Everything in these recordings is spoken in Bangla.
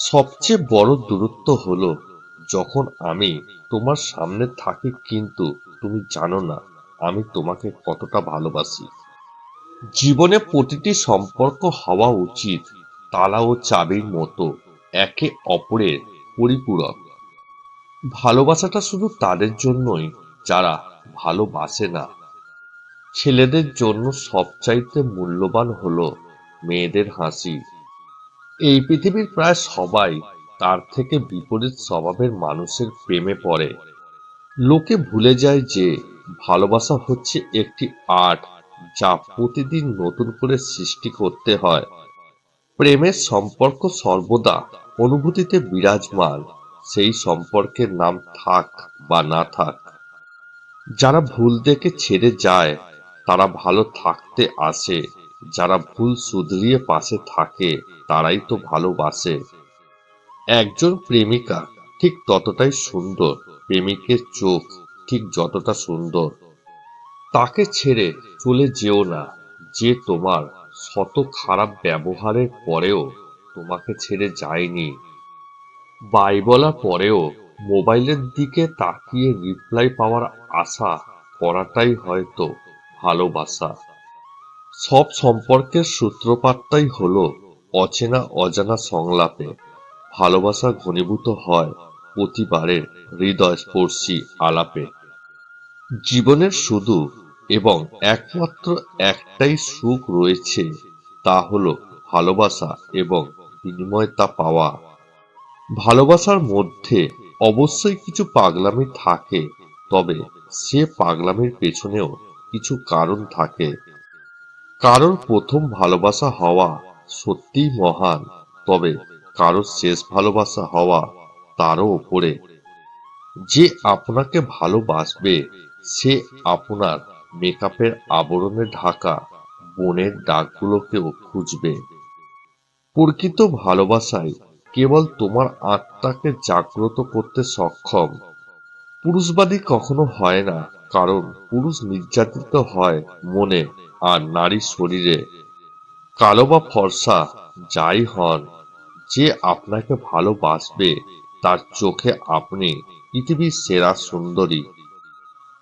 সবচেয়ে বড় দূরত্ব হলো যখন আমি তোমার সামনে থাকি কিন্তু তুমি জানো না আমি তোমাকে কতটা ভালোবাসি। জীবনে প্রতিটি সম্পর্ক হওয়া উচিত, তালা ও চাবির মতো, একে অপরের পরিপূরক। ভালোবাসাটা শুধু তাদের জন্যই, যারা ভালোবাসে না। ছেলেদের জন্য সবচাইতে মূল্যবান হলো মেয়েদের হাসি। এই পৃথিবীর প্রায় সবাই তার থেকে বিপরীত স্বভাবের মানুষের প্রেমে পড়ে। লোকে ভুলে যায় যে ভালোবাসা হচ্ছে একটি আর্ট যা প্রতিদিন নতুন করে সৃষ্টি করতে হয়। প্রেমের সম্পর্ক সর্বদা অনুভূতিতে বিরাজমান, সেই সম্পর্কের নাম থাক বা না থাক। যারা ভুল দেখে ছেড়ে যায়, তারা ভালো থাকতে আসে। যারা ভুল শুধরিয়ে পাশে থাকে, তারাই তো ভালোবাসে। একজন প্রেমিকা ঠিক ততটাই সুন্দর, প্রেমিকের চোখ ঠিক যতটা সুন্দর। তাকে ছেড়ে চলে যেও না, যে তোমার শত খারাপ ব্যবহারের পরেও তোমাকে ছেড়ে যায়নি। বাই বলার পরেও মোবাইলের দিকে তাকিয়ে রিপ্লাই পাওয়ার আশা করাটাই হয়তো ভালোবাসা। সব সম্পর্কের সূত্রপাতটাই হলো অচেনা অজানা সংলাপে ভালোবাসা ঘনীভূত হয় প্রতিবারের হৃদয় হৃদয়স্পর্শী আলাপে। জীবনের শুধু এবং একমাত্র একটাই সুখ রয়েছে, তা হলো ভালোবাসা এবং বিনিময় তা পাওয়া। ভালোবাসার মধ্যে অবশ্যই কিছু পাগলামি থাকে, তবে সে পাগলামির পেছনেও কিছু কারণ থাকে। কারোর প্রথম ভালোবাসা হওয়া সত্যিই মহান, তবে কারোর শেষ ভালোবাসা হওয়া তারও ওপরে যে আপনাকে ভালোবাসবে, সে আপনার মেকআপের আবরণে ঢাকা, বনের ডাকগুলোকেও খুঁজবে। প্রকৃত ভালোবাসায় কেবল তোমার আত্মাকে জাগ্রত করতে সক্ষম। পুরুষবাদী কখনো হয় না, কারণ পুরুষ নির্যাতিত হয় মনে। আর নারী শরীরে কালো বা ফর্সা যাই হন, যে আপনাকে ভালোবাসবে, তার চোখে আপনি পৃথিবীর সেরা সুন্দরী।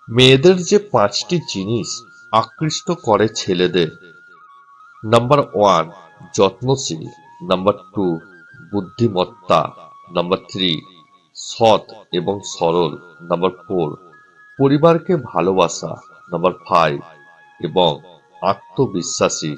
মেয়েদের যে পাঁচটি জিনিস আকৃষ্ট করে ছেলেদের। নাম্বার ওয়ান, যত্নশীল। নাম্বার টু, বুদ্ধিমত্তা। নাম্বার থ্রি, সৎ এবং সরল। নাম্বার ফোর, পরিবারকে ভালোবাসা। নাম্বার ফাইভ, এবং আত্মবিশ্বাসী।